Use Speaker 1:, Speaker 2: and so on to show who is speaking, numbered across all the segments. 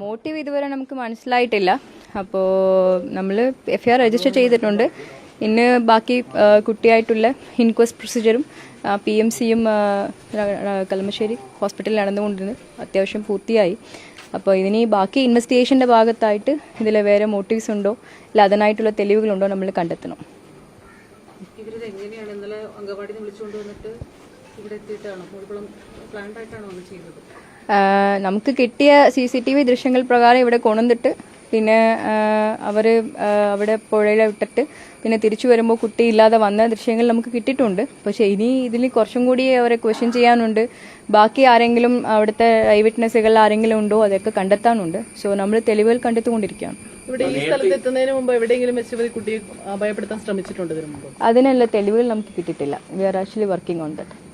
Speaker 1: Motive
Speaker 2: ഇതുവരെ നമുക്ക് മനസ്സിലായിട്ടില്ല. അപ്പോൾ നമ്മൾ എഫ് ഐ ആർ രജിസ്റ്റർ ചെയ്തിട്ടുണ്ട്. ഇന്ന് ബാക്കി കുട്ടിയായിട്ടുള്ള ഇൻക്വസ്റ്റ് പ്രൊസീജിയറും പി എം സിയും കളമശ്ശേരി ഹോസ്പിറ്റലിൽ നടന്നുകൊണ്ടിരുന്നു അത്യാവശ്യം പൂർത്തിയായി. അപ്പോൾ ഇതിനി ബാക്കി ഇൻവെസ്റ്റിഗേഷന്റെ ഭാഗത്തായിട്ട് ഇതിൽ വേറെ മോട്ടീവ്സ് ഉണ്ടോ? അല്ല അതിനായിട്ടുള്ള തെളിവുകളുണ്ടോ? നമ്മൾ കണ്ടെത്തണം.
Speaker 3: ഇന്നലെ വിളിച്ചുകൊണ്ട് വന്നിട്ട് ഇവിടെ എത്തിയിട്ടാണോ അത് ചെയ്തത്
Speaker 2: നമുക്ക് കിട്ടിയ സി സി ടി വി ദൃശ്യങ്ങൾ പ്രകാരം ഇവിടെ കൊണ്ടുവന്നിട്ട് പിന്നെ അവർ അവിടെ പുഴയിൽ വിട്ടിട്ട് പിന്നെ തിരിച്ചു വരുമ്പോൾ കുട്ടി ഇല്ലാതെ വന്ന ദൃശ്യങ്ങൾ നമുക്ക് കിട്ടിയിട്ടുണ്ട്. പക്ഷേ ഇനി ഇതിൽ കുറച്ചും കൂടി അവരെ ക്വസ്റ്റ്യൻ ചെയ്യാനുണ്ട്. ബാക്കി ആരെങ്കിലും അവിടുത്തെ ഐ വിറ്റ്നസ്സുകൾ ആരെങ്കിലും ഉണ്ടോ അതൊക്കെ കണ്ടെത്താനുണ്ട്. സോ നമ്മൾ തെളിവുകൾ കണ്ടെത്തിക്കൊണ്ടിരിക്കുകയാണ്.
Speaker 4: ഇവിടെ ഈ സ്ഥലത്ത് എത്തുന്നതിന് മുമ്പ് എവിടെയെങ്കിലും വെച്ച് ഇവർ കുട്ടിയെ അഭയപ്പെടുത്താൻ ശ്രമിച്ചിട്ടുണ്ട് ഇതിനു മുമ്പ്?
Speaker 2: തെളിവുകൾ നമുക്ക് കിട്ടിയിട്ടില്ല. We are actually working on that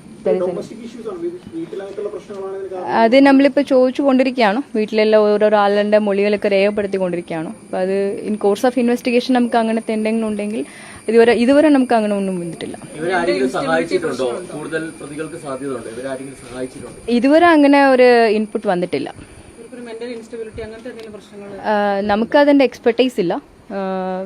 Speaker 2: അത് നമ്മളിപ്പോൾ ചോദിച്ചു കൊണ്ടിരിക്കുകയാണ് വീട്ടിലെല്ലാം ഓരോരോ ആളുടെ മൊഴികളൊക്കെ രേഖപ്പെടുത്തിക്കൊണ്ടിരിക്കുകയാണ്. അപ്പോൾ അത് ഇൻ കോഴ്സ് ഓഫ് ഇൻവെസ്റ്റിഗേഷൻ നമുക്ക് അങ്ങനത്തെ എന്തെങ്കിലും ഉണ്ടെങ്കിൽ ഇതുവരെ ഇതുവരെ നമുക്ക് അങ്ങനെ ഒന്നും വന്നിട്ടില്ല.
Speaker 5: ഇവരാരെങ്കിലും സഹായിച്ചിട്ടുണ്ടോ? കൂടുതൽ പ്രതികൾക്ക് സാധ്യതയുണ്ടോ? ഇവരാരെങ്കിലും സഹായിച്ചിട്ടുണ്ടോ?
Speaker 2: ഇതുവരെ അങ്ങനെ ഒരു ഇൻപുട്ട് വന്നിട്ടില്ല.
Speaker 3: ഇവർക്കൊരു ഇൻസ്റ്റബിലിറ്റി അങ്ങനത്തെ എന്തെങ്കിലും പ്രശ്നങ്ങൾ
Speaker 2: ആ, നമുക്ക് അതിന്റെ എക്സ്പെർട്ടൈസ് ഇല്ല.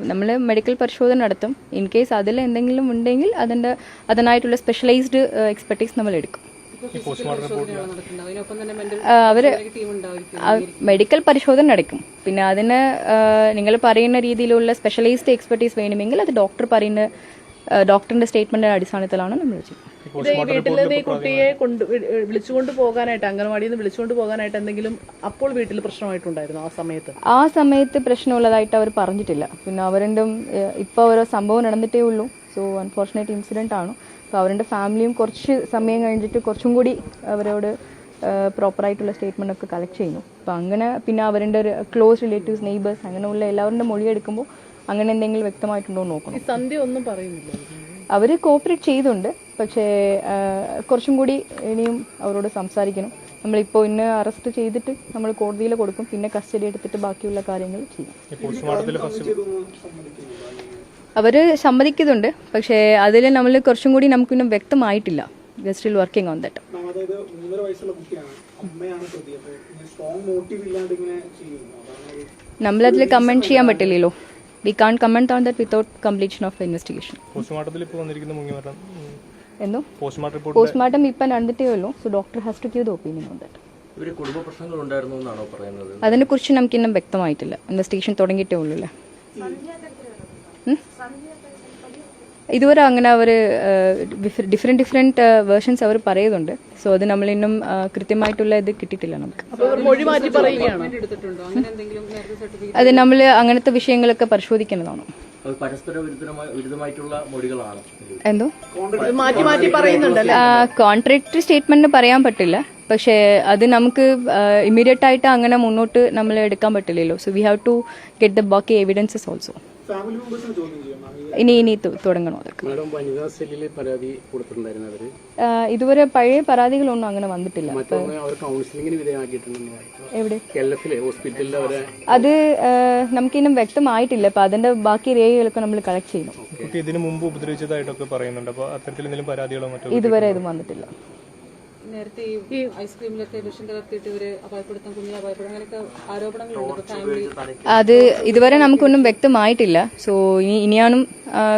Speaker 2: നമ്മൾ മെഡിക്കൽ പരിശോധന നടത്തും. ഇൻ കേസ് അതിൽ എന്തെങ്കിലും ഉണ്ടെങ്കിൽ അതിന്റെ അതിനായിട്ടുള്ള സ്പെഷ്യലൈസ്ഡ് എക്സ്പെർട്ടീസ് നമ്മൾ എടുക്കും.
Speaker 3: അവർ നടക്കുന്നത് അതിനൊപ്പം തന്നെ മെന്റൽ
Speaker 2: അവർ
Speaker 3: ടീം ഉണ്ടായിരിക്കും.
Speaker 2: മെഡിക്കൽ പരിശോധന നടക്കും. പിന്നെ അതിന് നിങ്ങൾ പറയുന്ന രീതിയിലുള്ള സ്പെഷ്യലൈസ്ഡ് എക്സ്പെർട്ടീസ് വേണമെങ്കിൽ അത് ഡോക്ടർ പറയുന്ന ഡോക്ടറിന്റെ സ്റ്റേറ്റ്മെന്റിന്റെ അടിസ്ഥാനത്തിലാണ് നമ്മൾ ചെയ്യുന്നത്.
Speaker 4: ഇത് ഈ വീട്ടിൽ നിന്ന് ഈ കുട്ടിയെ കൊണ്ട് വിളിച്ചുകൊണ്ട് പോകാനായിട്ട് അംഗൻവാടിയിൽ നിന്ന് വിളിച്ചുകൊണ്ട് പോകാനായിട്ട് എന്തെങ്കിലും അപ്പോൾ വീട്ടിൽ പ്രശ്നമായിട്ടുണ്ടായിരുന്നു ആ സമയത്ത്?
Speaker 2: ആ സമയത്ത് പ്രശ്നമുള്ളതായിട്ട് അവർ പറഞ്ഞിട്ടില്ല. പിന്നെ അവരുടെ ഇപ്പോൾ ഓരോ സംഭവം നടന്നിട്ടേ ഉള്ളൂ. സോ അൺഫോർച്ചുനേറ്റ് ഇൻസിഡന്റ് ആണ്. അപ്പോൾ അവരുടെ ഫാമിലിയും കുറച്ച് സമയം കഴിഞ്ഞിട്ട് കുറച്ചും കൂടി അവരോട് പ്രോപ്പറായിട്ടുള്ള സ്റ്റേറ്റ്മെന്റ് ഒക്കെ കളക്ട് ചെയ്യുന്നു. അപ്പോൾ അങ്ങനെ പിന്നെ അവരുടെ ഒരു ക്ലോസ് റിലേറ്റീവ്സ് നെയ്ബേഴ്സ് അങ്ങനെയുള്ള എല്ലാവരുടെ മൊഴി എടുക്കുമ്പോൾ അങ്ങനെ എന്തെങ്കിലും വ്യക്തമായിട്ടുണ്ടോ നോക്കണം.
Speaker 4: ഈ സന്ധ്യ ഒന്നും പറയുന്നില്ല.
Speaker 2: അവർ കോപ്പറേറ്റ് ചെയ്തുണ്ട്. പക്ഷേ കുറച്ചും കൂടി ഇനിയും അവരോട് സംസാരിക്കണം. നമ്മളിപ്പോൾ ഇന്ന് അറസ്റ്റ് ചെയ്തിട്ട് നമ്മൾ കോടതിയിൽ കൊടുക്കും പിന്നെ കസ്റ്റഡി എടുത്തിട്ട് ബാക്കിയുള്ള കാര്യങ്ങൾ ചെയ്യും. അവർ സമ്മതിക്കുന്നുണ്ട്? പക്ഷേ അതിൽ നമ്മൾ കുറച്ചും കൂടി നമുക്കിന്നും വ്യക്തമായിട്ടില്ല. We still working on that നമ്മളതിൽ കമന്റ് ചെയ്യാൻ പറ്റില്ലല്ലോ. We can't comment on that without completion of investigation എന്തോ
Speaker 6: പോസ്റ്റ്മോർട്ടം
Speaker 2: ഇപ്പം നടന്നിട്ടേ ഉള്ളൂ. So doctor has to give the opinion on that
Speaker 5: ഇവർ കുടുംബ പ്രശ്നങ്ങൾ ഉണ്ടായിരുന്നു എന്നാണോ പറയുന്നത്?
Speaker 2: അതിനെക്കുറിച്ച് നമുക്കിന്നും വ്യക്തമായിട്ടില്ല. ഇൻവെസ്റ്റിഗേഷൻ തുടങ്ങിയിട്ടേ ഉള്ളൂ അല്ലേ? ഇതുവരെ അങ്ങനെ അവർ ഡിഫറെന്റ് ഡിഫറെന്റ് വേർഷൻസ് അവർ പറയുന്നുണ്ട്. സോ അത് നമ്മൾ ഇന്നും കൃത്യമായിട്ടുള്ള ഇത് കിട്ടിയിട്ടില്ല നമുക്ക്.
Speaker 4: അപ്പൊ മൊഴി മാറ്റി പറയുകയാണ്?
Speaker 3: എടുത്തിട്ടുണ്ടോ? അങ്ങനെ എന്തെങ്കിലും നേരത്തെ സർട്ടിഫിക്കറ്റ്
Speaker 2: അത് നമ്മൾ അങ്ങനത്തെ വിഷയങ്ങളൊക്കെ പരിശോധിക്കുന്നതാണ്.
Speaker 5: പരസ്പര വിരുദ്ധമായി വിരുദ്ധമായിട്ടുള്ള മൊഴികളാണ്. ഇത്.
Speaker 2: എന്തോ
Speaker 4: മാറ്റി മാറ്റി പറയുന്നുണ്ടല്ലേ?
Speaker 2: കോൺട്രാക്ടറി സ്റ്റേറ്റ്മെന്റ് പറയാൻ പറ്റില്ല. പക്ഷേ അത് നമുക്ക് ഇമ്മീഡിയറ്റ് ആയിട്ട് അങ്ങനെ മുന്നോട്ട് നമ്മൾ എടുക്കാൻ പറ്റില്ലല്ലോ. So we have to get the ബാക്കി എവിഡൻസസ് ഓൾസോ
Speaker 1: ചെയ്യണം
Speaker 2: ഇനി ഇനി തുടങ്ങണോ അതൊക്കെ. ഇതുവരെ പഴയ പരാതികളൊന്നും അങ്ങനെ വന്നിട്ടില്ല. എവിടെ? അത് നമുക്കിനും നമുക്കിന്നും വ്യക്തമായിട്ടില്ല. അപ്പൊ അതിന്റെ ബാക്കി രേഖകളൊക്കെ നമ്മൾ കളക്ട് ചെയ്യുന്നു
Speaker 6: കുട്ടി ഇതിനു മുമ്പ് ഉപദ്രവിച്ചതായിട്ടൊക്കെ പറയുന്നുണ്ട്. അപ്പോൾ അത്തരത്തിൽ എന്തെങ്കിലും പരാതികളോ മറ്റോ
Speaker 2: ഇതുവരെ ഇത് വന്നിട്ടില്ല.
Speaker 3: നേരത്തെ ഈ ഐസ്ക്രീമിലൊക്കെ വിഷം കലർത്തിയിട്ട് ഇവർ അപായപ്പെടുത്താൻ കുഞ്ഞിനെ അപായപ്പെടും അങ്ങനെയൊക്കെ ആരോപണങ്ങളുണ്ട്. ഫാമിലി
Speaker 2: അത് ഇതുവരെ നമുക്കൊന്നും വ്യക്തമായിട്ടില്ല. സോ ഇനി ഇനിയാണ്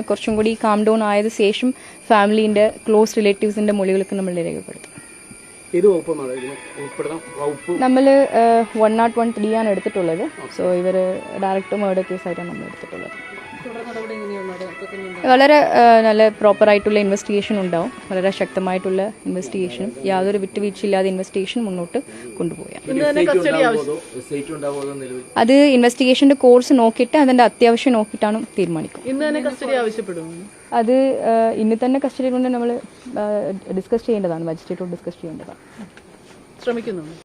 Speaker 2: കുറച്ചും കൂടി കാം ഡൗൺ ആയത് ശേഷം ഫാമിലിന്റെ ക്ലോസ് റിലേറ്റീവ്സിന്റെ മൊഴികളൊക്കെ നമ്മൾ രേഖപ്പെടുത്തും.
Speaker 7: ഏത് വകുപ്പാണ് ഉൾപ്പെടുന്ന വകുപ്പ്?
Speaker 2: നമ്മൾ വൺ നോട്ട് വൺ ത്രീ ആണ് എടുത്തിട്ടുള്ളത്. സോ ഇവർ ഡയറക്റ്റ് മേർഡർ കേസായിട്ടാണ് നമ്മൾ എടുത്തിട്ടുള്ളത്. വളരെ നല്ല പ്രോപ്പറായിട്ടുള്ള ഇൻവെസ്റ്റിഗേഷൻ ഉണ്ടാവും. വളരെ ശക്തമായിട്ടുള്ള ഇൻവെസ്റ്റിഗേഷനും യാതൊരു വിട്ടുവീഴ്ചയില്ലാതെ ഇൻവെസ്റ്റിഗേഷൻ മുന്നോട്ട്
Speaker 5: നിലവിൽ?
Speaker 2: അത് ഇൻവെസ്റ്റിഗേഷന്റെ കോഴ്സ് നോക്കിയിട്ട് അതിന്റെ അത്യാവശ്യം നോക്കിയിട്ടാണ് തീരുമാനിക്കും.
Speaker 4: ഇന്ന് കസ്റ്റഡി ആവശ്യപ്പെടും
Speaker 2: അത് ഇന്ന് തന്നെ കസ്റ്റഡി കൊണ്ട് നമ്മൾ ഡിസ്കസ് ചെയ്യേണ്ടതാണ്. മജിസ്ട്രേറ്റോട് ഡിസ്കസ് ചെയ്യേണ്ടതാണ്.
Speaker 4: ശ്രമിക്കുന്നുണ്ട്